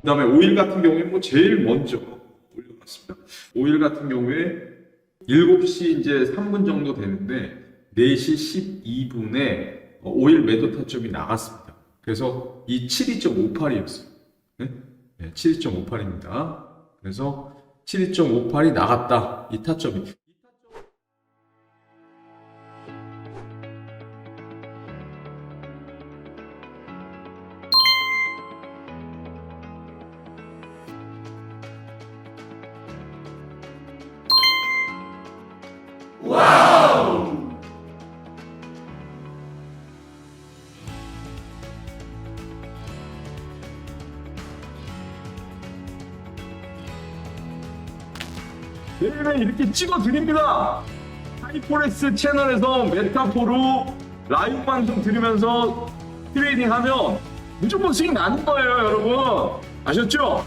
그 다음에 5일 같은 경우에 뭐 제일 먼저 올려놨습니다. 5일 같은 경우에 7시 이제 3분 정도 되는데 4시 12분에 5일 매도 타점이 나갔습니다. 그래서 이 72.58이었어요. 네? 72.58입니다. 그래서 72.58이 나갔다. 이 타점이. 매일매일 이렇게 찍어드립니다. 하이포렉스 채널에서 메타포로 라이브 방송 들으면서 트레이딩 하면 무조건 수익 나는 거예요, 여러분. 아셨죠?